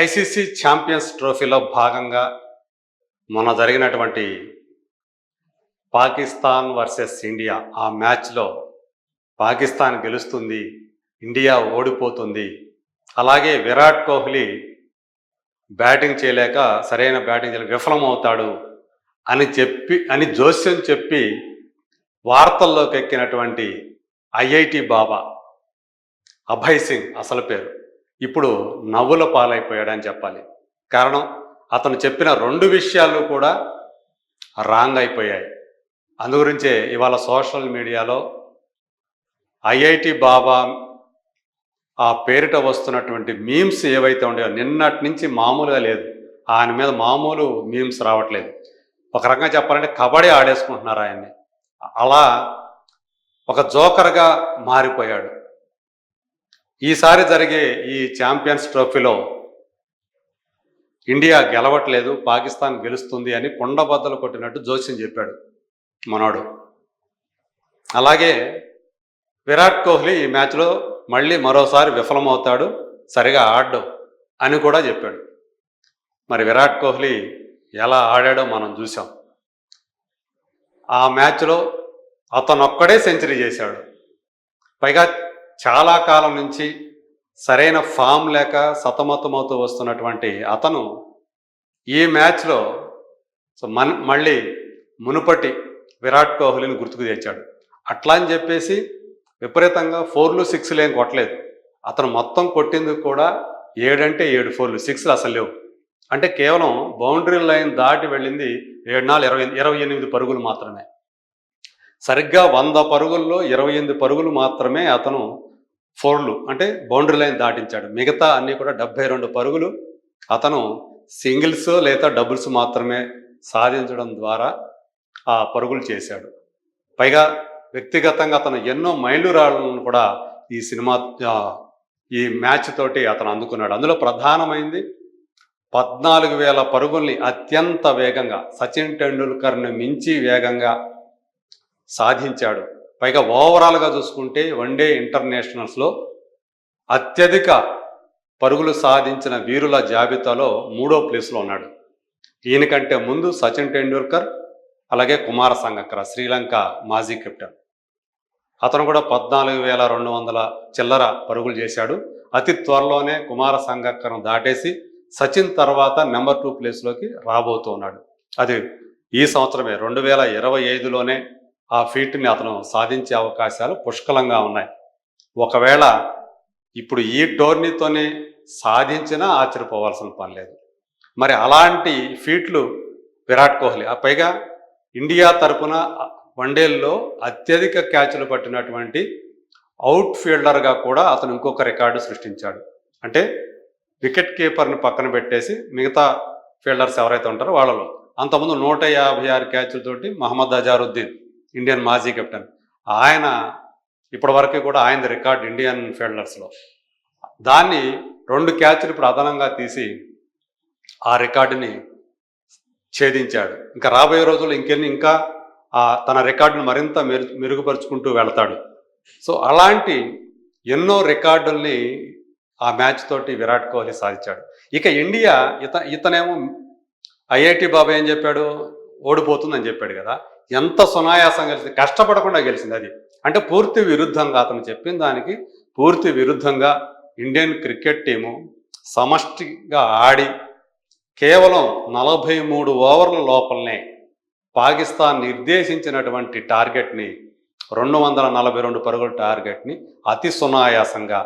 ICC champions ట్రోఫీలో భాగంగా మొన్న జరిగినటువంటి పాకిస్తాన్ వర్సెస్ ఇండియా ఆ మ్యాచ్లో పాకిస్తాన్ గెలుస్తుంది ఇండియా ఓడిపోతుంది. అలాగే విరాట్ కోహ్లీ బ్యాటింగ్ చేయలేక సరైన బ్యాటింగ్ చేయలేక విఫలమవుతాడు అని చెప్పి అని జోస్యం చెప్పి వార్తల్లోకి ఎక్కినటువంటి ఐఐటి బాబా అభయ్ సింగ్ అసలు పేరు. ఇప్పుడు నవ్వుల పాలైపోయాడని చెప్పాలి. కారణం అతను చెప్పిన రెండు విషయాలు కూడా రాంగ్ అయిపోయాయి. అందుగురించే ఇవాళ సోషల్ మీడియాలో ఐఐటి బాబా ఆ పేరిట వస్తున్నటువంటి మీమ్స్ ఏవైతే ఉండేవో నిన్నటి నుంచి మామూలుగా లేదు. ఆయన మీద మామూలు మీమ్స్ రావట్లేదు. ఒక రకంగా చెప్పాలంటే కబడ్డీ ఆడేసుకుంటున్నారు ఆయన్ని. అలా ఒక జోకర్గా మారిపోయాడు. ఈసారి జరిగే ఈ ఛాంపియన్స్ ట్రోఫీలో ఇండియా గెలవట్లేదు పాకిస్తాన్ గెలుస్తుంది అని కొండబద్దలు కొట్టినట్టు జోస్యం చెప్పాడు మనోడు. అలాగే విరాట్ కోహ్లీ ఈ మ్యాచ్లో మళ్ళీ మరోసారి విఫలమవుతాడు సరిగా ఆడ్డు అని కూడా చెప్పాడు. మరి విరాట్ కోహ్లీ ఎలా ఆడాడో మనం చూసాం ఆ మ్యాచ్లో అతనొక్కడే సెంచరీ చేశాడు. పైగా చాలా కాలం నుంచి సరైన ఫామ్ లేక సతమతమవుతూ వస్తున్నటువంటి అతను ఈ మ్యాచ్లో సో మన్ మళ్ళీ మునుపటి విరాట్ కోహ్లీని గుర్తుకు తెచ్చాడు. అట్లా అని చెప్పేసి విపరీతంగా ఫోర్లు సిక్స్లు ఏం కొట్టలేదు. అతను మొత్తం కొట్టింది కూడా ఏడంటే ఏడు ఫోర్లు సిక్స్లు అసలు లేవు. అంటే కేవలం బౌండరీ లైన్ దాటి వెళ్ళింది ఏడు నాలుగు ఇరవై ఇరవై ఎనిమిది పరుగులు మాత్రమే. సరిగ్గా వంద పరుగుల్లో ఇరవై ఎనిమిది పరుగులు మాత్రమే అతను ఫోర్లు అంటే బౌండరీ లైన్ దాటించాడు. మిగతా అన్నీ కూడా డెబ్బై రెండు పరుగులు. అతను సింగిల్స్ లేదా డబుల్స్ మాత్రమే సాధించడం ద్వారా ఆ పరుగులు చేశాడు. పైగా వ్యక్తిగతంగా అతను ఎన్నో మైలురాళ్ళను కూడా ఈ సినిమా ఈ మ్యాచ్ తోటి అతను అందుకున్నాడు. అందులో ప్రధానమైంది పద్నాలుగు వేల పరుగుల్ని అత్యంత వేగంగా సచిన్ టెండూల్కర్ని మించి వేగంగా సాధించాడు. పైగా ఓవరాల్గా చూసుకుంటే వన్డే ఇంటర్నేషనల్స్లో అత్యధిక పరుగులు సాధించిన వీరుల జాబితాలో మూడో ప్లేస్లో ఉన్నాడు. ఈయనకంటే ముందు సచిన్ టెండూల్కర్ అలాగే కుమార సంగక్కర శ్రీలంక మాజీ కెప్టెన్ అతను కూడా పద్నాలుగు వేల రెండు వందల చిల్లర పరుగులు చేశాడు. అతి త్వరలోనే కుమార సంగక్కరను దాటేసి సచిన్ తర్వాత నెంబర్ టూ ప్లేస్లోకి రాబోతున్నాడు అది ఈ సంవత్సరమే రెండు వేల ఇరవై ఐదులోనే ఆ ఫీట్ని అతను సాధించే అవకాశాలు పుష్కలంగా ఉన్నాయి. ఒకవేళ ఇప్పుడు ఈ టోర్నీతోనే సాధించినా ఆశ్చర్యపోవాల్సిన పని లేదు. మరి అలాంటి ఫీట్లు విరాట్ కోహ్లీ ఆ పైగా ఇండియా తరపున వన్డేల్లో అత్యధిక క్యాచ్లు పట్టినటువంటి అవుట్ ఫీల్డర్గా కూడా అతను ఇంకొక రికార్డు సృష్టించాడు. అంటే వికెట్ కీపర్ని పక్కన పెట్టేసి మిగతా ఫీల్డర్స్ ఎవరైతే ఉంటారో వాళ్ళలో. అంతకుముందు నూట యాభై ఆరు క్యాచ్లతోటి మహమ్మద్ అజారుద్దీన్ ఇండియన్ మాజీ కెప్టెన్. ఆయన ఇప్పటివరకు కూడా ఆయన రికార్డ్ ఇండియన్ ఫీల్డర్స్లో. దాన్ని రెండు క్యాచ్లు ఇప్పుడు అదనంగా తీసి ఆ రికార్డుని ఛేదించాడు. ఇంకా రాబోయే రోజుల్లో ఇంకెన్ని ఇంకా ఆ తన రికార్డును మరింత మెరు మెరుగుపరుచుకుంటూ వెళతాడు. సో అలాంటి ఎన్నో రికార్డుల్ని ఆ మ్యాచ్ తోటి విరాట్ కోహ్లీ సాధించాడు. ఇక ఇండియా ఇత ఇతనేమో ఐఐటి బాబా ఏం చెప్పాడు ఓడిపోతుందని చెప్పాడు కదా. ఎంత సునాయాసం గెలిచింది కష్టపడకుండా గెలిచింది అది. అంటే పూర్తి విరుద్ధంగా అతను చెప్పిన దానికి పూర్తి విరుద్ధంగా ఇండియన్ క్రికెట్ టీము సమష్టిగా ఆడి కేవలం నలభై మూడు ఓవర్ల లోపలనే పాకిస్తాన్ నిర్దేశించినటువంటి టార్గెట్ని రెండు వందల నలభై రెండు పరుగుల టార్గెట్ని అతి సునాయాసంగా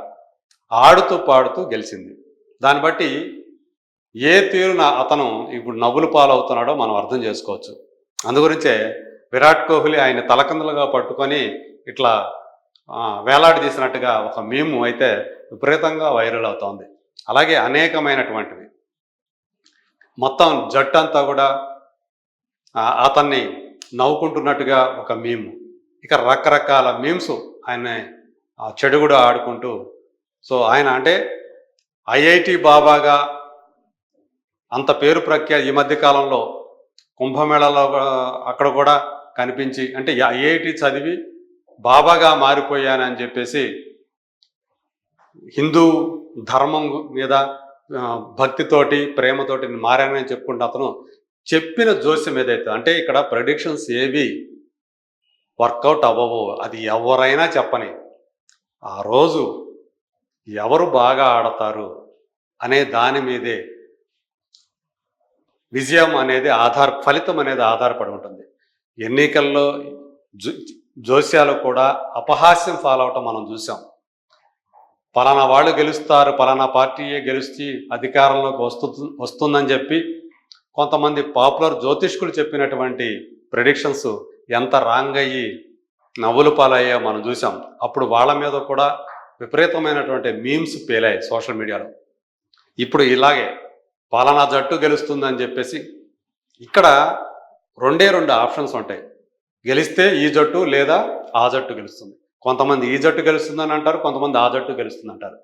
ఆడుతూ పాడుతూ గెలిచింది. దాన్ని బట్టి ఏ తీరున అతను ఇప్పుడు నవ్వులు పాలవుతున్నాడో మనం అర్థం చేసుకోవచ్చు. అందుగురించే విరాట్ కోహ్లీ ఆయన తలకందులుగా పట్టుకొని ఇట్లా వేలాడదీసినట్టుగా ఒక మీము అయితే విపరీతంగా వైరల్ అవుతోంది. అలాగే అనేకమైనటువంటివి. మొత్తం జట్టు అంతా కూడా అతన్ని నవ్వుకుంటున్నట్టుగా ఒక మీము. ఇక రకరకాల మీమ్స్ ఆయన ఆ, చెడు కూడా ఆడుకుంటూ సో ఆయన అంటే ఐఐటి బాబాగా అంత పేరు ప్రఖ్యాతి ఈ మధ్య కాలంలో కుంభమేళలో కూడా- అక్కడ కూడా కనిపించి అంటే ఐఐటి చదివి బాబాగా మారిపోయానని చెప్పేసి హిందూ ధర్మం మీద భక్తితోటి ప్రేమతోటి మారానని చెప్పుకుంటే అతను చెప్పిన జోస్యం ఏదైతే అంటే ఇక్కడ ప్రెడిక్షన్స్ ఏవి వర్కౌట్ అవ్వవు. అది ఎవరైనా చెప్పని ఆ రోజు ఎవరు బాగా ఆడతారు అనే దాని మీదే విజయం అనేది ఆధార ఫలితం అనేది ఆధారపడి ఉంటుంది. ఎన్నికల్లో జో జోస్యాలు కూడా అపహాస్యం ఫాలో అవటం మనం చూసాం పలానా వాళ్ళు గెలుస్తారు పలానా పార్టీయే గెలిచి అధికారంలోకి వస్తు వస్తుందని చెప్పి కొంతమంది పాపులర్ జ్యోతిష్కులు చెప్పినటువంటి ప్రెడిక్షన్స్ ఎంత రాంగ్ అయ్యి నవ్వులు పాలయ్యా మనం చూసాం అప్పుడు వాళ్ళ మీద కూడా విపరీతమైనటువంటి మీమ్స్ పేలాయి సోషల్ మీడియాలో. ఇప్పుడు ఇలాగే పలానా జట్టు గెలుస్తుందని చెప్పేసి ఇక్కడ రెండే రెండు ఆప్షన్స్ ఉంటాయి. గెలిస్తే ఈ జట్టు లేదా ఆ జట్టు గెలుస్తుంది. కొంతమంది ఈ జట్టు గెలుస్తుందని అంటారు కొంతమంది ఆ జట్టు గెలుస్తుంది అంటారు.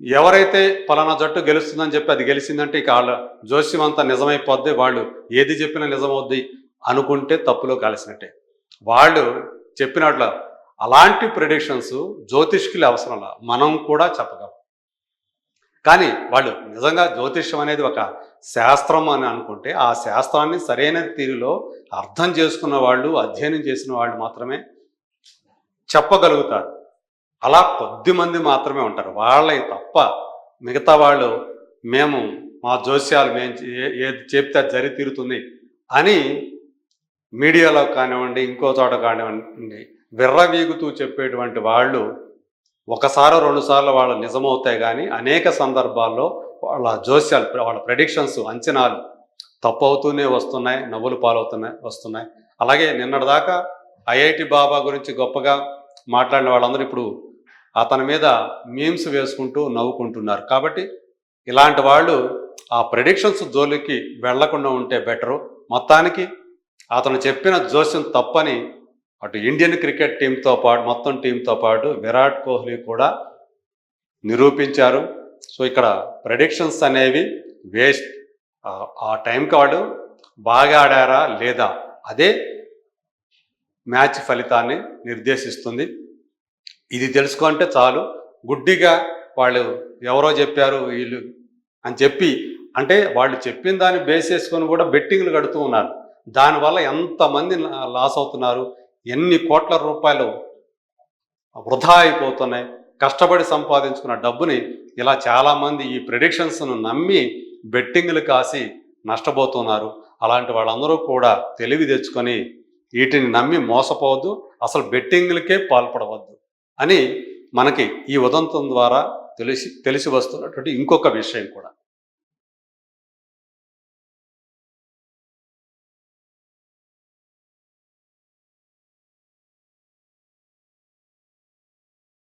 ఎవరైతే పలానా జట్టు గెలుస్తుందని చెప్పి అది గెలిచిందంటే ఇక వాళ్ళ జోస్యం అంతా నిజమైపోద్ది వాళ్ళు ఏది చెప్పినా నిజమవుద్ది అనుకుంటే తప్పులో కలిసినట్టే. వాళ్ళు చెప్పినట్లు అలాంటి ప్రిడిక్షన్స్ జ్యోతిష్కులు అవసరంలా మనం కూడా చెప్పగలం. కానీ వాళ్ళు నిజంగా జ్యోతిష్యం అనేది ఒక శాస్త్రం అని అనుకుంటే ఆ శాస్త్రాన్ని సరైన తీరులో అర్థం చేసుకున్న వాళ్ళు అధ్యయనం చేసిన వాళ్ళు మాత్రమే చెప్పగలుగుతారు. అలా కొద్ది మంది మాత్రమే ఉంటారు. వాళ్ళే తప్ప మిగతా వాళ్ళు మేము మా జోస్యాలు మేము ఏ- ఏది చెప్తే జరి తీరుతుంది అని మీడియాలో కానివ్వండి ఇంకో చోట కానివ్వండి విర్రవీగుతూ చెప్పేటువంటి వాళ్ళు ఒకసారి రెండు సార్లు వాళ్ళు నిజమవుతాయి కానీ అనేక సందర్భాల్లో వాళ్ళ జోస్యాలు వాళ్ళ ప్రెడిక్షన్స్ అంచనాలు తప్పు అవుతూనే వస్తున్నాయి నవ్వులు పాలవుతున్నాయి వస్తున్నాయి. అలాగే నిన్నటిదాకా ఐఐటి బాబా గురించి గొప్పగా మాట్లాడిన వాళ్ళందరూ ఇప్పుడు అతని మీద మీమ్స్ వేసుకుంటూ నవ్వుకుంటున్నారు. కాబట్టి ఇలాంటి వాళ్ళు ఆ ప్రెడిక్షన్స్ జోలికి వెళ్ళకుండా ఉంటే బెటరు మొత్తానికి అతను చెప్పిన జోస్యం తప్పని అటు ఇండియన్ క్రికెట్ టీంతో పాటు మొత్తం టీంతో పాటు విరాట్ కోహ్లీ కూడా నిరూపించారు. సో ఇక్కడ ప్రెడిక్షన్స్ అనేవి వేస్ట్ ఆ టైంకి వాడు బాగా ఆడారా లేదా? అదే మ్యాచ్ ఫలితాన్ని నిర్దేశిస్తుంది. ఇది తెలుసుకుంటే చాలు. గుడ్డిగా వాళ్ళు ఎవరో చెప్పారు వీళ్ళు అని చెప్పి అంటే వాళ్ళు చెప్పిన దాన్ని బేస్ చేసుకొని కూడా బెట్టింగ్లు కడుతూ ఉన్నారు. దానివల్ల ఎంతమంది లాస్ అవుతున్నారు? ఎన్ని కోట్ల రూపాయలు వృధా అయిపోతున్నాయి కష్టపడి సంపాదించుకున్న డబ్బుని ఇలా చాలామంది ఈ ప్రిడిక్షన్స్ను నమ్మి బెట్టింగ్లు కాసి నష్టపోతున్నారు. అలాంటి వాళ్ళందరూ కూడా తెలివి తెచ్చుకొని వీటిని నమ్మి మోసపోవద్దు అసలు బెట్టింగ్లకే పాల్పడవద్దు అని మనకి ఈ ఉదంతం ద్వారా తెలిసి తెలిసి వస్తున్నటువంటి ఇంకొక విషయం కూడా.